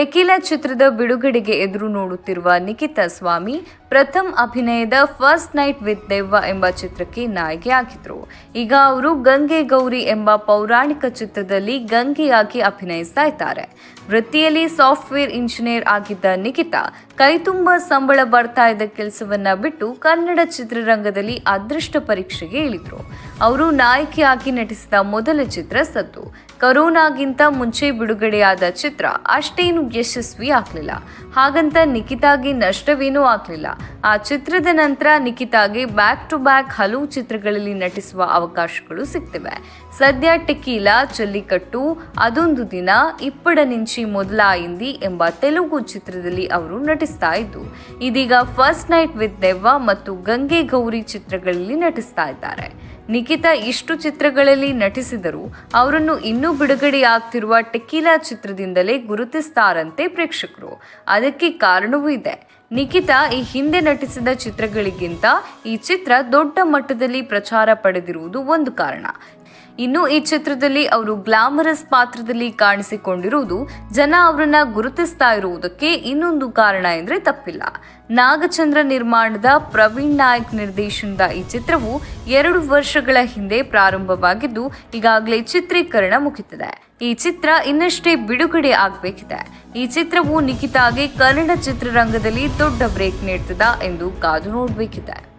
ಟೆಕಿಲಾ ಚಿತ್ರದ ಬಿಡುಗಡೆಗೆ ಎದುರು ನೋಡುತ್ತಿರುವ ನಿಖಿತಾ ಸ್ವಾಮಿ ಪ್ರಥಮ್ ಅಭಿನಯದ ಫಸ್ಟ್ ನೈಟ್ ವಿತ್ ದೆವ್ವ ಎಂಬ ಚಿತ್ರಕ್ಕೆ ನಾಯಕಿ ಆಗಿದ್ರು. ಈಗ ಅವರು ಗಂಗೆ ಗೌರಿ ಎಂಬ ಪೌರಾಣಿಕ ಚಿತ್ರದಲ್ಲಿ ಗಂಗೆಯಾಗಿ ಅಭಿನಯಿಸ್ತಾ ಇದ್ದಾರೆ. ವೃತ್ತಿಯಲ್ಲಿ ಸಾಫ್ಟ್ವೇರ್ ಇಂಜಿನಿಯರ್ ಆಗಿದ್ದ ನಿಖಿತಾ ಕೈತುಂಬ ಸಂಬಳ ಬರ್ತಾ ಇದ್ದ ಕೆಲಸವನ್ನ ಬಿಟ್ಟು ಕನ್ನಡ ಚಿತ್ರರಂಗದಲ್ಲಿ ಅದೃಷ್ಟ ಪರೀಕ್ಷೆಗೆ ಇಳಿದ್ರು. ಅವರು ನಾಯಕಿಯಾಗಿ ನಟಿಸಿದ ಮೊದಲ ಚಿತ್ರ ಸತ್ತು ಕರೋನಾಗಿಂತ ಮುಂಚೆ ಬಿಡುಗಡೆಯಾದ ಚಿತ್ರ ಅಷ್ಟೇನು ಯಶಸ್ವಿ ಆಗಲಿಲ್ಲ. ಹಾಗಂತ ನಿಖಿತಾಗೆ ನಷ್ಟವೇನೂ ಆಗಲಿಲ್ಲ. ಆ ಚಿತ್ರದ ನಂತರ ನಿಖಿತಾಗೆ ಬ್ಯಾಕ್ ಟು ಬ್ಯಾಕ್ ಹಲವು ಚಿತ್ರಗಳಲ್ಲಿ ನಟಿಸುವ ಅವಕಾಶಗಳು ಸಿಗ್ತಿವೆ. ಸದ್ಯ ಟೆಕೀಲಾ ಚಲ್ಲಿಕಟ್ಟು ಅದೊಂದು ದಿನ, ಇಪ್ಪಡ ನಿಂಚಿ ಮೊದಲಾಯಿಂದಿ ಎಂಬ ತೆಲುಗು ಚಿತ್ರದಲ್ಲಿ ಅವರು ನಟಿಸ್ತಾ ಇದ್ದು, ಇದೀಗ ಫಸ್ಟ್ ನೈಟ್ ವಿತ್ ದೆವ್ವ ಮತ್ತು ಗಂಗೆ ಗೌರಿ ಚಿತ್ರಗಳಲ್ಲಿ ನಟಿಸ್ತಾ ಇದ್ದಾರೆ. ನಿಖಿತಾ ಇಷ್ಟು ಚಿತ್ರಗಳಲ್ಲಿ ನಟಿಸಿದರೂ ಅವರನ್ನು ಇನ್ನೂ ಬಿಡುಗಡೆಯಾಗ್ತಿರುವ ಟೆಕೀಲಾ ಚಿತ್ರದಿಂದಲೇ ಗುರುತಿಸ್ತಾರಂತೆ ಪ್ರೇಕ್ಷಕರು. ಅದಕ್ಕೆ ಕಾರಣವೂ ಇದೆ. ನಿಖಿತಾ ಈ ಹಿಂದೆ ನಟಿಸಿದ ಚಿತ್ರಗಳಿಗಿಂತ ಈ ಚಿತ್ರ ದೊಡ್ಡ ಮಟ್ಟದಲ್ಲಿ ಪ್ರಚಾರ ಪಡೆದಿರುವುದು ಒಂದು ಕಾರಣ. ಇನ್ನು ಈ ಚಿತ್ರದಲ್ಲಿ ಅವರು ಗ್ಲಾಮರಸ್ ಪಾತ್ರದಲ್ಲಿ ಕಾಣಿಸಿಕೊಂಡಿರುವುದು ಜನ ಅವರನ್ನ ಗುರುತಿಸ್ತಾ ಇರುವುದಕ್ಕೆ ಇನ್ನೊಂದು ಕಾರಣ ಎಂದ್ರೆ ತಪ್ಪಿಲ್ಲ. ನಾಗಚಂದ್ರ ನಿರ್ಮಾಣದ ಪ್ರವೀಣ್ ನಾಯಕ್ ನಿರ್ದೇಶನದ ಈ ಚಿತ್ರವು ಎರಡು ವರ್ಷಗಳ ಹಿಂದೆ ಪ್ರಾರಂಭವಾಗಿದ್ದು ಈಗಾಗಲೇ ಚಿತ್ರೀಕರಣ ಮುಗಿದಿದೆ ಈ ಚಿತ್ರ ಇನ್ನಷ್ಟೇ ಬಿಡುಗಡೆ ಆಗಬೇಕಿದೆ. ಈ ಚಿತ್ರವು ನಿಖಿತಾಗೆ ಕನ್ನಡ ಚಿತ್ರರಂಗದಲ್ಲಿ ದೊಡ್ಡ ಬ್ರೇಕ್ ನೀಡ್ತದ ಎಂದು ಕಾದು ನೋಡಬೇಕಿದೆ.